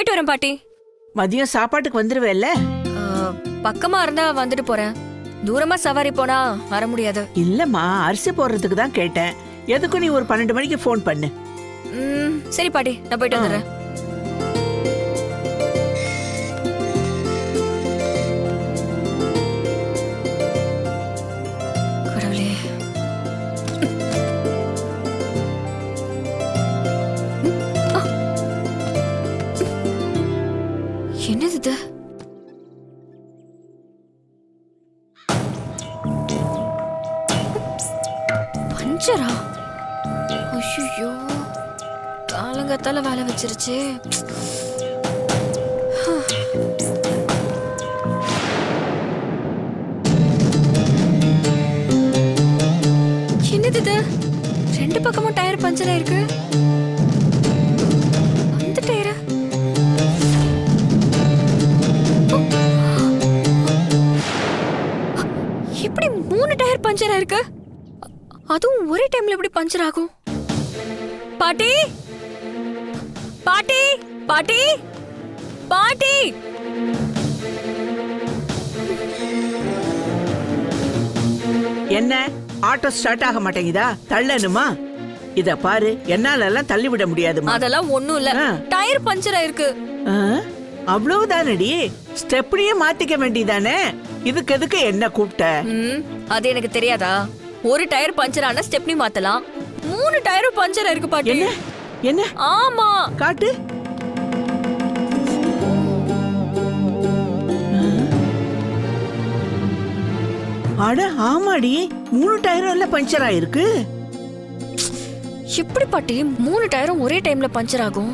போயிட்டு வரேன் பாட்டி. மதியம் சாப்பாட்டுக்கு வந்துருவேல்ல? ஆ, பக்கமா இருந்தா வந்துட்டு போறேன். தூரமா சவாரி போனா வர முடியாது. இல்லம்மா அரிசி போடுறதுக்கு தான் கேட்டேன். எதுக்கும் நீ ஒரு பன்னெண்டு மணிக்கு ஃபோன் பண்ணு. ம், சரி பாட்டி. நான் போயிட்டு வந்துடுறேன். என்னது இது பஞ்சரா? ஐயோ காலங்கத்தால வேலை வச்சிருச்சு. என்னது இது? ரெண்டு பக்கமும் டயர் பஞ்சர் ஆயிருக்கு. எப்படி மூணு டயர் பஞ்சர் ஆயிருக்கு? அதுவும் ஒரே டைம்ல எப்படி பஞ்சர் ஆகும்? பாட்டி! பாட்டி! பாட்டி! பாட்டி! என்ன? ஆட்டோ ஸ்டார்ட் ஆக மாட்டேங்குதா? தள்ளணுமா? இத பாரு என்னால எல்லாம் தள்ளி விட முடியாதுமா அதெல்லாம் ஒண்ணும் இல்ல. டயர் பஞ்சர் ஆயிருக்கு? அவ்வளவுதானடி? ஸ்டெப்னியே மாத்திக்க வேண்டியதானே? இதுக்கு எதுக்கு என்ன கூப்பிட்ட? ம், அது எனக்கு தெரியாதா? ஒரு டயர் பஞ்சர் ஆனா ஸ்டெப்னி மாத்தலாம். மூணு டயரும் பஞ்சர் ஆயிருக்கு பாட்டி. என்ன? என்ன? ஆமா. காட்டு. அட ஆமாடி. மூணு டயரும் எல்லாம் பஞ்சர் ஆயிருக்கு எப்படி பாட்டி மூணு டயரும் ஒரே டைம்ல பஞ்சர் ஆகும்.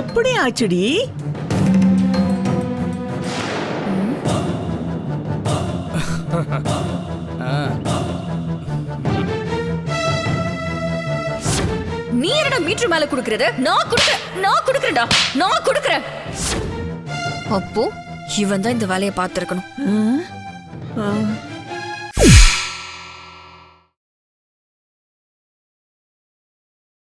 எப்படி ஆச்சுடி? நீ என்னடா மீட்டர் மேல குடுக்கறது? நான் குடுக்கறேன் நான் குடுக்கறேன்டா. நான் குடுக்கறேன். அப்போ இவன் தான் இந்த வேலையை பார்த்திருக்கணும்.